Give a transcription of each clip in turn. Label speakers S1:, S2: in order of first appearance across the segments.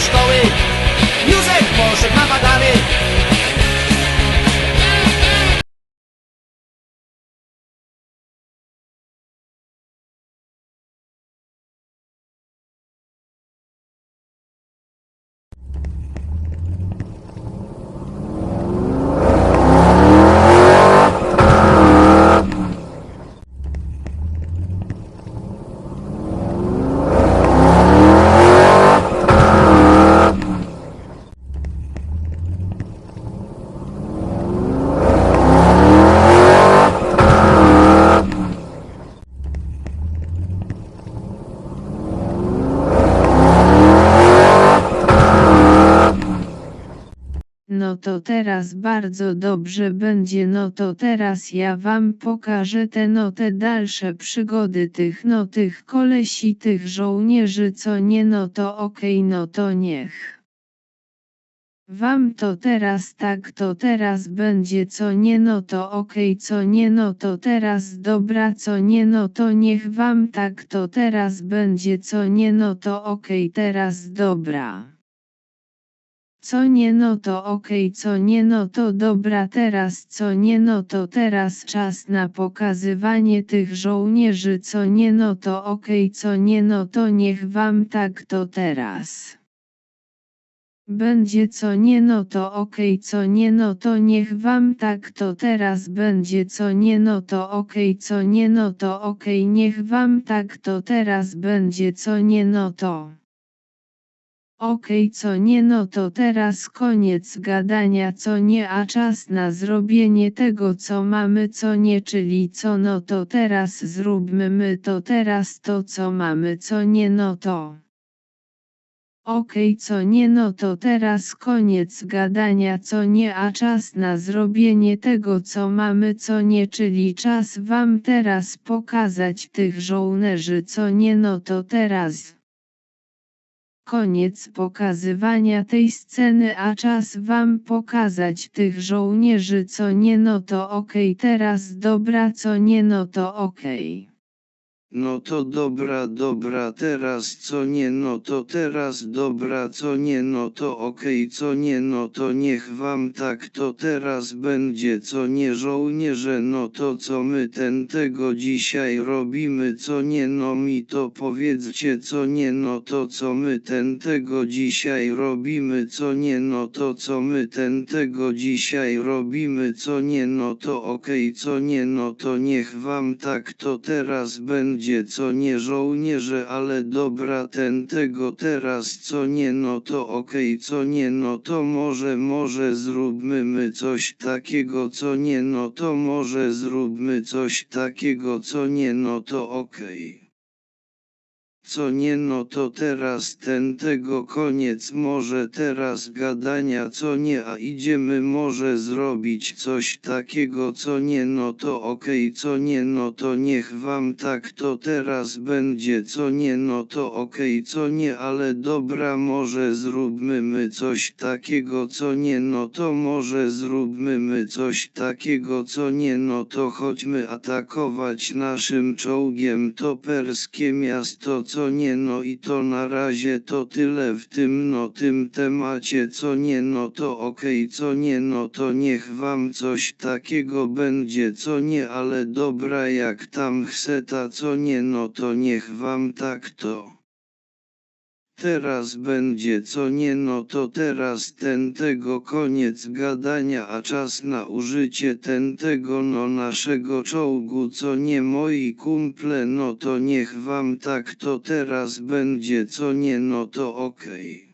S1: Stoic to teraz bardzo dobrze będzie no to teraz ja wam pokażę te no te dalsze przygody tych no tych kolesi tych żołnierzy co nie no to okej no to niech. Wam to teraz tak to teraz będzie co nie no to okej co nie no to teraz dobra co nie no to niech wam tak to teraz będzie co nie no to okej teraz dobra. Co nie no to okej co nie no to dobra teraz co nie no to teraz czas na pokazywanie tych żołnierzy co nie no to okej co nie no to niech wam tak to teraz. Będzie co nie no to okej co nie no to niech wam tak to teraz będzie co nie no to okej co nie no to okej niech wam tak to teraz będzie co nie no to. Okej co nie no to teraz koniec gadania co nie a czas na zrobienie tego co mamy co nie czyli co no to teraz zróbmy my to teraz to co mamy co nie no to. Okej co nie no to teraz koniec gadania co nie a czas na zrobienie tego co mamy co nie czyli czas wam teraz pokazać tych żołnierzy co nie no to teraz. Koniec pokazywania tej sceny a czas wam pokazać tych żołnierzy co nie no to okej teraz dobra co nie no to okej.
S2: No to dobra, dobra, teraz co nie, no to teraz dobra, co nie, no to okej, co nie, no to niech wam tak to teraz będzie, co nie żołnierze, no to co my ten tego dzisiaj robimy, co nie, no mi to powiedzcie, co nie, no to co my ten tego dzisiaj robimy, co nie, no to co my ten tego dzisiaj robimy, co nie, no to okej, co nie, no to niech wam tak to teraz będzie będzie co nie żołnierze ale dobra ten tego teraz co nie no to okej okay, co nie no to może może zróbmy my coś takiego co nie no to może zróbmy coś takiego co nie no to okej. Okay co nie no to teraz ten tego koniec. Może teraz gadania co nie a idziemy może zrobić coś takiego co nie no to okej okay, co nie no to niech wam tak to teraz będzie. Co nie no to okej okay, co nie ale dobra może zróbmy my coś takiego co nie no to może zróbmy my coś takiego co nie no to chodźmy atakować naszym czołgiem. To perskie miasto co nie no i to na razie to tyle w tym no tym temacie co nie no to okej okay, co nie no to niech wam coś takiego będzie co nie ale dobra jak tam ta co nie no to niech wam tak to. Teraz będzie co nie no to teraz ten tego koniec gadania a czas na użycie ten tego no naszego czołgu co nie moi kumple no to niech wam tak to teraz będzie co nie no to okej. Okay.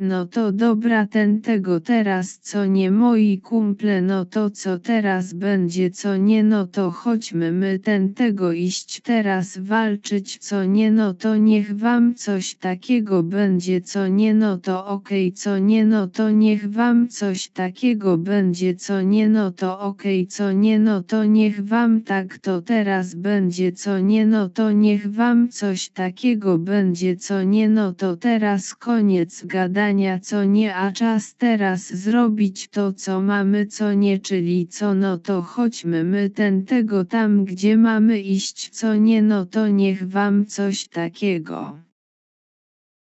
S1: No to dobra ten tego teraz co nie moi kumple no to co teraz będzie co nie no to chodźmy my ten tego iść teraz walczyć co nie no to niech wam coś takiego będzie co nie no to okej okay, co nie no to niech wam coś takiego będzie co nie no to okej okay, co nie no to niech wam tak to teraz będzie co nie no to niech wam coś takiego będzie co nie no to teraz koniec gadania co nie a czas teraz zrobić to co mamy co nie czyli co no to chodźmy my ten tego tam gdzie mamy iść co nie no to niech wam coś takiego.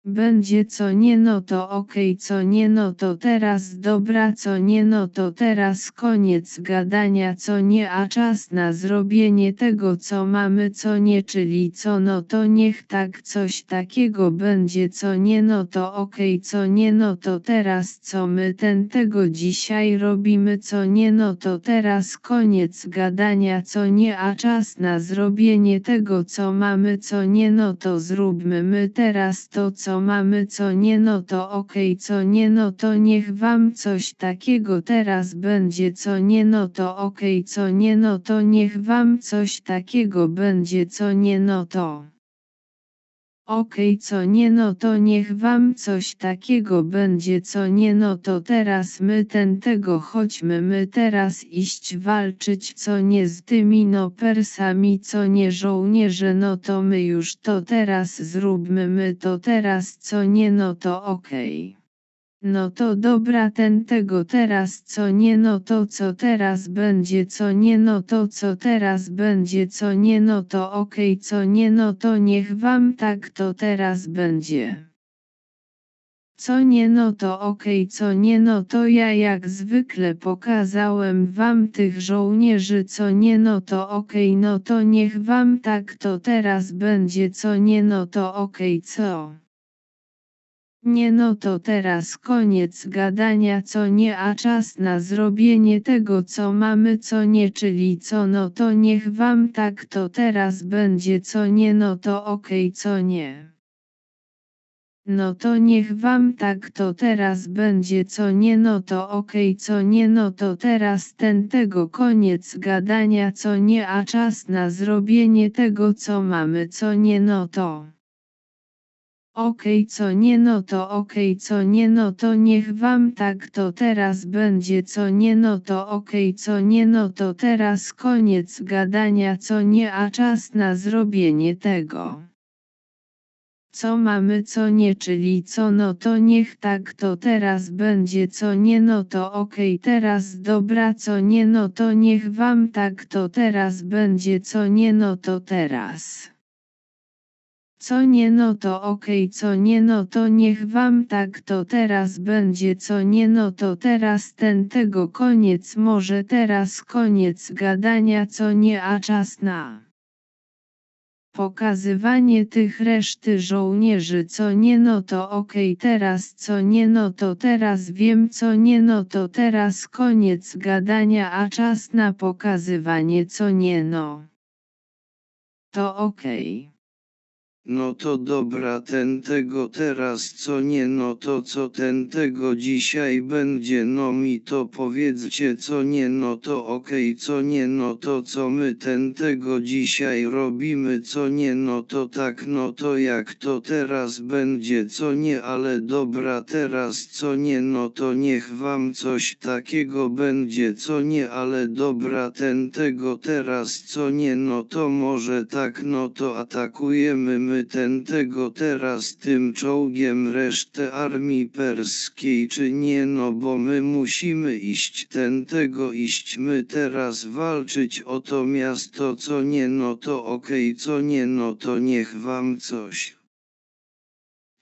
S1: Będzie co nie no to okej okay, co nie no to teraz dobra co nie no to teraz koniec gadania co nie a czas na zrobienie tego co mamy co nie czyli co no to niech tak coś takiego będzie co nie no to okej okay, co nie no to teraz co my ten tego dzisiaj robimy co nie no to teraz koniec gadania co nie a czas na zrobienie tego co mamy co nie no to zróbmy my teraz to co co mamy co nie no to okej okay, co nie no to niech wam coś takiego teraz będzie co nie no to okej okay, co nie no to niech wam coś takiego będzie co nie no to. Okej co nie no to niech wam coś takiego będzie co nie no to teraz my ten tego chodźmy my teraz iść walczyć co nie z tymi no Persami co nie żołnierze no to my już to teraz zróbmy my to teraz co nie no to okej. No to dobra ten tego teraz co nie no to co teraz będzie co nie no to co teraz będzie co nie no to okej co nie no to niech wam tak to teraz będzie. Co nie no to okej co nie no to ja jak zwykle pokazałem wam tych żołnierzy co nie no to okej no to niech wam tak to teraz będzie co nie no to okej co. Nie no to teraz koniec gadania co nie a czas na zrobienie tego co mamy co nie czyli co no to niech wam tak to teraz będzie co nie no to okej co nie. No to niech wam tak to teraz będzie co nie no to okej co nie no to teraz ten tego koniec gadania co nie a czas na zrobienie tego co mamy co nie no to. Okej co nie no to okej co nie no to niech wam tak to teraz będzie co nie no to okej co nie no to teraz koniec gadania co nie a czas na zrobienie tego. Co mamy co nie czyli co no to niech tak to teraz będzie co nie no to okej teraz dobra co nie no to niech wam tak to teraz będzie co nie no to teraz. Co nie no to okej co nie no to niech wam tak to teraz będzie co nie no to teraz ten tego koniec może teraz koniec gadania co nie a czas na pokazywanie tych reszty żołnierzy co nie no to okej teraz co nie no to teraz wiem co nie no to teraz koniec gadania a czas na pokazywanie co nie no. To okej.
S2: No to dobra ten tego teraz co nie no to co ten tego dzisiaj będzie no mi to powiedzcie co nie no to okej co nie no to co my ten tego dzisiaj robimy co nie no to tak no to jak to teraz będzie co nie ale dobra teraz co nie no to niech wam coś takiego będzie co nie ale dobra ten tego teraz co nie no to może tak no to atakujemy my my ten tego teraz tym czołgiem resztę armii perskiej czy nie? No bo my musimy iść tego iść. My teraz walczyć o to miasto co nie? No to okej okay, co nie? No to niech wam coś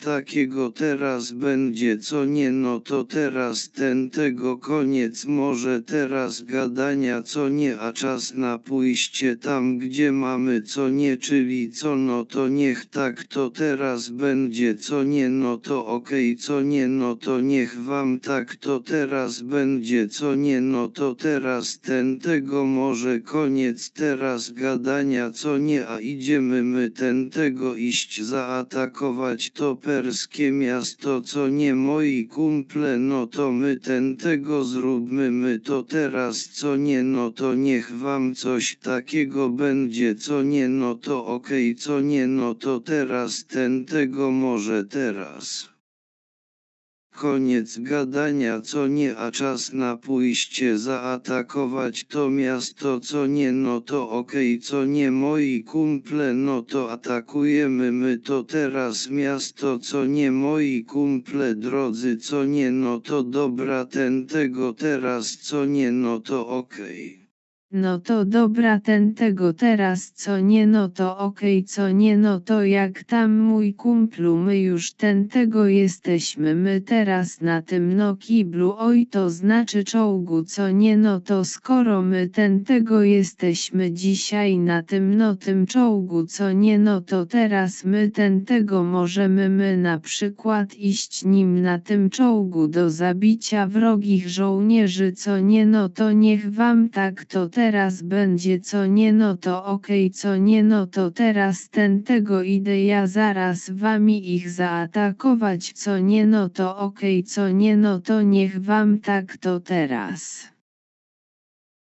S2: takiego teraz będzie co nie no to teraz ten tego koniec może teraz gadania co nie a czas na pójście tam gdzie mamy co nie czyli co no to niech tak to teraz będzie co nie no to okej okay, co nie no to niech wam tak to teraz będzie co nie no to teraz ten tego może koniec teraz gadania co nie a idziemy my ten tego iść zaatakować to perskie miasto co nie moi kumple no to my ten tego zróbmy my to teraz co nie no to niech wam coś takiego będzie co nie no to okej okay, co nie no to teraz ten tego może teraz. Koniec gadania co nie a czas na pójście zaatakować to miasto co nie no to okej okay, co nie moi kumple no to atakujemy my to teraz miasto co nie moi kumple drodzy co nie no to dobra ten tego teraz co nie no to okej. Okay.
S1: No to dobra ten tego teraz co nie no to okej okay, co nie no to jak tam mój kumplu my już ten tego jesteśmy my teraz na tym no kiblu oj to znaczy czołgu co nie no to skoro my ten tego jesteśmy dzisiaj na tym no tym czołgu co nie no to teraz my ten tego możemy my na przykład iść nim na tym czołgu do zabicia wrogich żołnierzy co nie no to niech wam tak to będzie co nie no to okej okay, co nie no to teraz ten tego idę ja zaraz wami ich zaatakować co nie no to okej okay, co nie no to niech wam tak to teraz.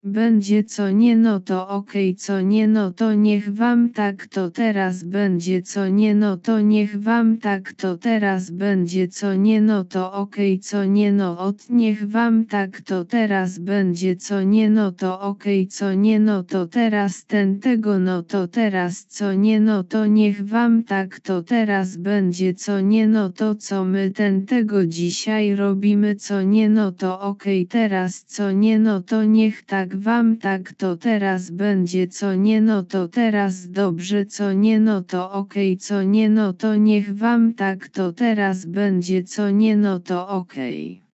S1: Będzie co nie no to okej co nie no to niech wam tak to teraz będzie co nie no to niech wam tak to teraz będzie co nie no to okej co nie no od niech wam tak to teraz będzie co nie no to okej co nie no to teraz ten tego no to teraz co nie no to niech wam tak to teraz będzie co nie no to co my ten tego dzisiaj robimy co nie no to okej teraz co nie no to niech tak wam tak to teraz będzie co nie no to teraz dobrze co nie no to okej co nie no to niech wam tak to teraz będzie co nie no to okej.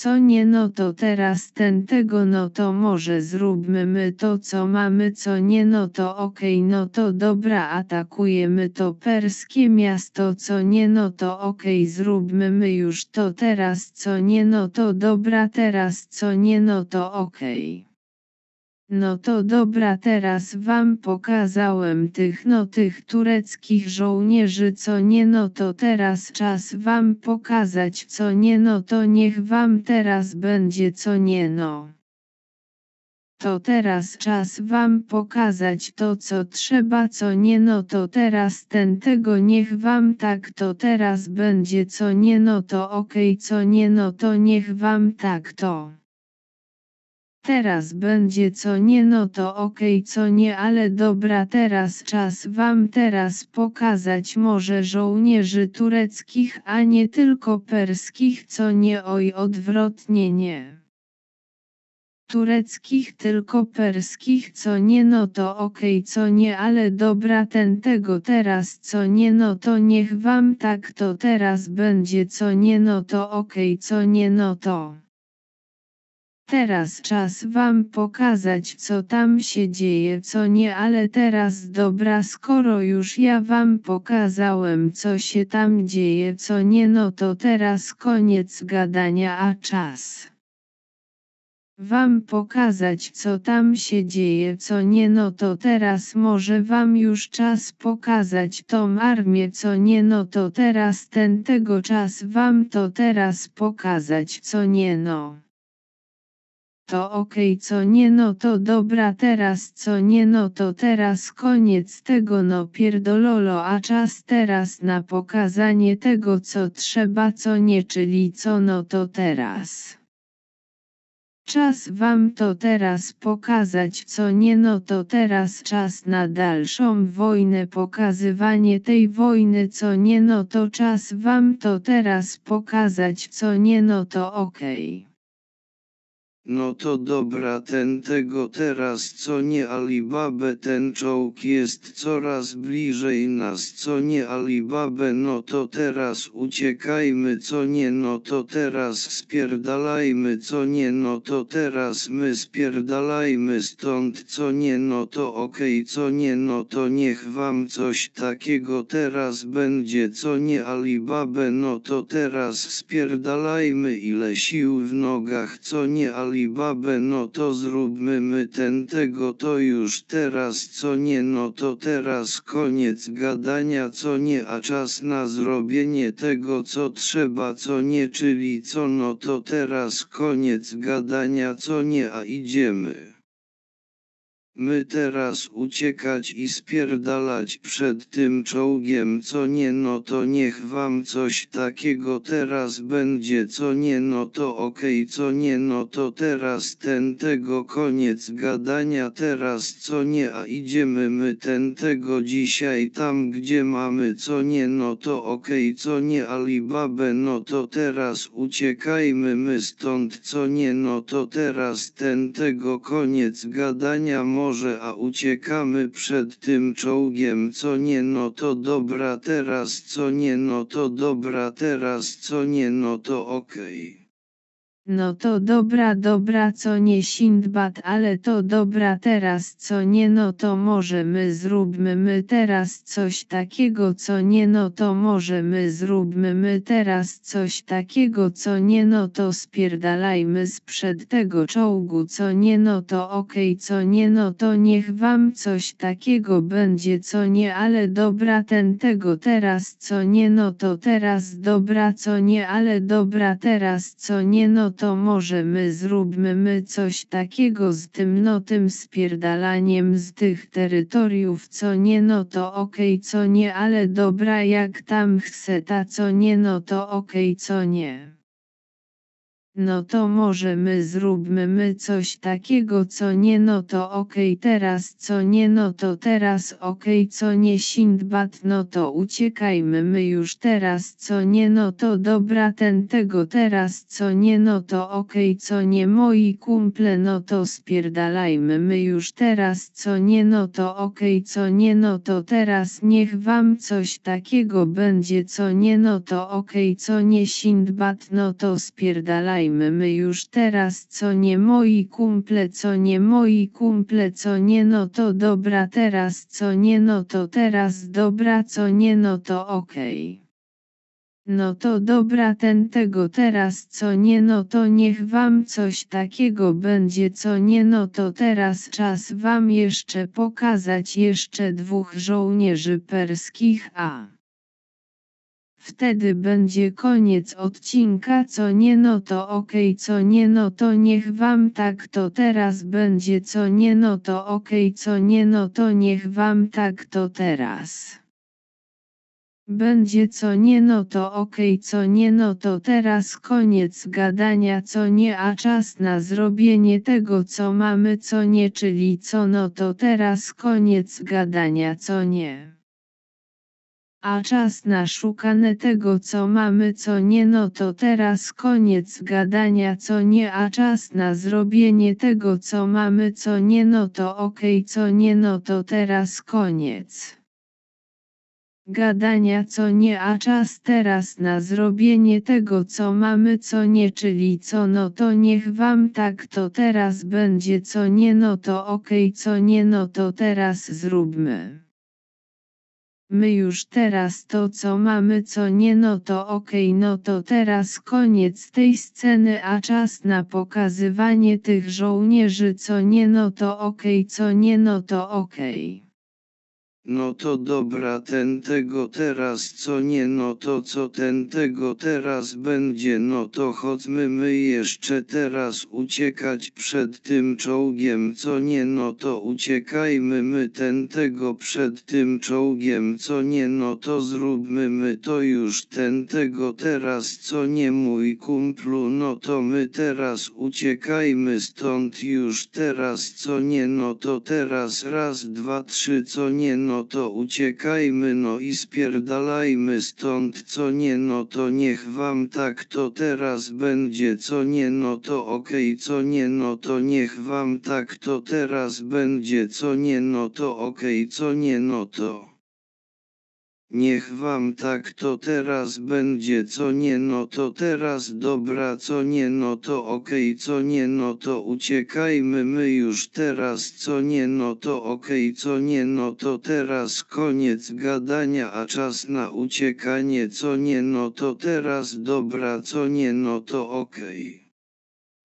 S1: Co nie no to teraz ten tego no to może zróbmy my to co mamy co nie no to okej no to dobra atakujemy to perskie miasto co nie no to okej zróbmy my już to teraz co nie no to dobra teraz co nie no to okej. No to dobra teraz wam pokazałem tych no tych tureckich żołnierzy co nie no to teraz czas wam pokazać co nie no to niech wam teraz będzie co nie no. To teraz czas wam pokazać to co trzeba co nie no to teraz ten tego niech wam tak to teraz będzie co nie no to okej co nie no to niech wam tak to. Teraz będzie co nie no to okej co nie ale dobra teraz czas wam teraz pokazać może żołnierzy tureckich a nie tylko perskich co nie oj odwrotnie nie. Tureckich tylko perskich co nie no to okej co nie ale dobra ten tego teraz co nie no to niech wam tak to teraz będzie co nie no to okej co nie no to. Teraz czas wam pokazać co tam się dzieje co nie ale teraz dobra skoro już ja wam pokazałem co się tam dzieje co nie no to teraz koniec gadania a czas. Wam pokazać co tam się dzieje co nie no to teraz może wam już czas pokazać tą armię co nie no to teraz ten tego czas wam to teraz pokazać co nie no to okej okay, co nie no to dobra teraz co nie no to teraz koniec tego no pierdololo a czas teraz na pokazanie tego co trzeba co nie czyli co no to teraz. Czas wam to teraz pokazać co nie no to teraz czas na dalszą wojnę pokazywanie tej wojny co nie no to czas wam to teraz pokazać co nie no to okej. Okay.
S2: No to dobra ten tego teraz co nie Alibabę ten czołg jest coraz bliżej nas co nie Alibabę no to teraz uciekajmy co nie no to teraz spierdalajmy co nie no to teraz my spierdalajmy stąd co nie no to okej okay, co nie no to niech wam coś takiego teraz będzie co nie Alibabę no to teraz spierdalajmy ile sił w nogach co nie Alibabę Alibabę no to zróbmy my ten tego to już teraz co nie no to teraz koniec gadania co nie a czas na zrobienie tego co trzeba co nie czyli co no to teraz koniec gadania co nie a idziemy. My teraz uciekać i spierdalać przed tym czołgiem co nie no to niech wam coś takiego teraz będzie co nie no to okej okay, co nie no to teraz ten tego koniec gadania teraz co nie a idziemy my ten tego dzisiaj tam gdzie mamy co nie no to okej okay, co nie Alibabę no to teraz uciekajmy my stąd co nie no to teraz ten tego koniec gadania może a uciekamy przed tym czołgiem co nie no to dobra teraz co nie no to dobra teraz co nie no to okej. Okay.
S1: No to dobra dobra co nie Sindbad ale to dobra teraz co nie no to może my zróbmy my teraz coś takiego co nie no to może my zróbmy my teraz coś takiego co nie no to spierdalajmy sprzed tego czołgu co nie no to okej okay, co nie no to niech wam coś takiego będzie co nie ale dobra ten tego teraz co nie no to teraz dobra co nie ale dobra teraz co nie no to może my zróbmy my coś takiego z tym no tym spierdalaniem z tych terytoriów co nie no to okej okay, co nie ale dobra jak tam chce ta co nie no to okej okay, co nie. No to może my zróbmy my coś takiego co nie no to okej okay, teraz co nie no to teraz okej okay, co nie Sindbad no to uciekajmy my już teraz co nie no to dobra ten tego teraz co nie no to okej okay, co nie moi kumple no to spierdalajmy my już teraz co nie no to okej co nie no to teraz niech wam coś takiego będzie co nie no to okej co nie Sindbad no to spierdalajmy my już teraz co nie moi kumple co nie moi kumple co nie no to dobra teraz co nie no to teraz dobra co nie no to okej. Okay. No to dobra ten tego teraz co nie no to niech wam coś takiego będzie co nie no to teraz czas wam jeszcze pokazać jeszcze dwóch żołnierzy perskich a Wtedy będzie koniec odcinka co nie no to ok co nie no to niech wam tak to teraz będzie co nie no to ok co nie no to niech wam tak to teraz. Będzie co nie no to ok co nie no to teraz koniec gadania co nie a czas na zrobienie tego co mamy co nie czyli co no to teraz koniec gadania co nie. A czas na szukane tego co mamy co nie no to teraz koniec gadania co nie a czas na zrobienie tego co mamy co nie no to okej okay, co nie no to teraz koniec. Gadania co nie a czas teraz na zrobienie tego co mamy co nie czyli co no to niech wam tak to teraz będzie co nie no to okej okay, co nie no to teraz zróbmy. My już teraz to co mamy co nie no to okej okay, no to teraz koniec tej sceny a czas na pokazywanie tych żołnierzy co nie no to okej okay, co nie no to okej. Okay.
S2: No to dobra ten tego teraz co nie no to co ten tego teraz będzie no to chodźmy my jeszcze teraz uciekać przed tym czołgiem co nie no to uciekajmy my ten tego przed tym czołgiem co nie no to zróbmy my to już ten tego teraz co nie mój kumplu no to my teraz uciekajmy stąd już teraz co nie no to teraz raz dwa trzy co nie no no to uciekajmy no i spierdalajmy stąd co nie no to niech wam tak to teraz będzie co nie no to okej okay, co nie no to niech wam tak to teraz będzie co nie no to okej okay, co nie no to. Niech wam tak to teraz będzie co nie no to teraz dobra co nie no to okej okay, co nie no to uciekajmy my już teraz co nie no to okej okay, co nie no to teraz koniec gadania a czas na uciekanie co nie no to teraz dobra co nie no to okej. Okay.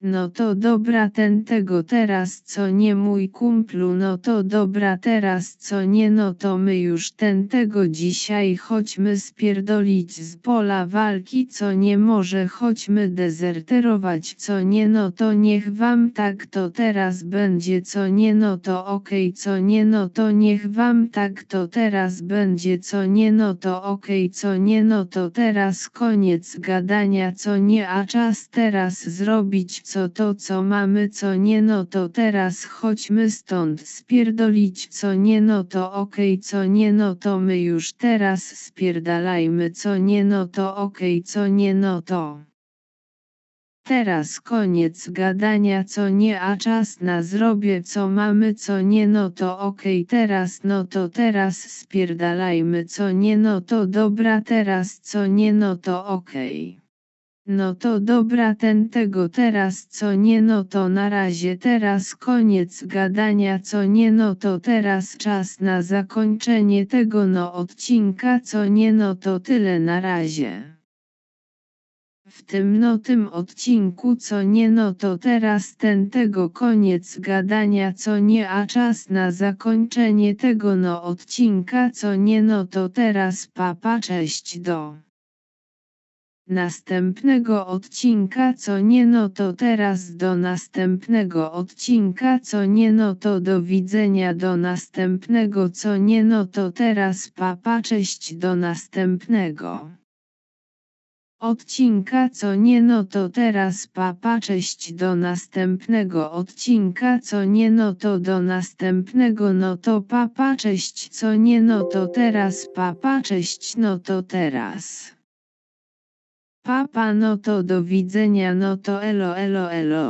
S1: No to dobra ten tego teraz co nie mój kumplu no to dobra teraz co nie no to my już ten tego dzisiaj chodźmy spierdolić z pola walki co nie może chodźmy dezerterować co nie no to niech wam tak to teraz będzie co nie no to okej okay, co nie no to niech wam tak to teraz będzie co nie no to okej okay, co nie no to teraz koniec gadania co nie a czas teraz zrobić co to co mamy co nie no to teraz chodźmy stąd spierdolić co nie no to okej okay, co nie no to my już teraz spierdalajmy co nie no to okej okay, co nie no to. Teraz koniec gadania co nie a czas na zrobię co mamy co nie no to okej okay, teraz no to teraz spierdalajmy co nie no to dobra teraz co nie no to okej. Okay. No to dobra ten tego teraz co nie no to na razie teraz koniec gadania co nie no to teraz czas na zakończenie tego no odcinka co nie no to tyle na razie. W tym no tym odcinku co nie no to teraz ten tego koniec gadania co nie a czas na zakończenie tego no odcinka co nie no to teraz papa cześć do. Następnego odcinka co nie no to teraz do następnego odcinka co nie no to do widzenia do następnego co nie no to teraz papa cześć do następnego. Odcinka co nie no to teraz papa cześć do następnego odcinka co nie no to do następnego no to papa cześć co nie no to teraz papa cześć no to teraz Papa no to do widzenia no to elo elo elo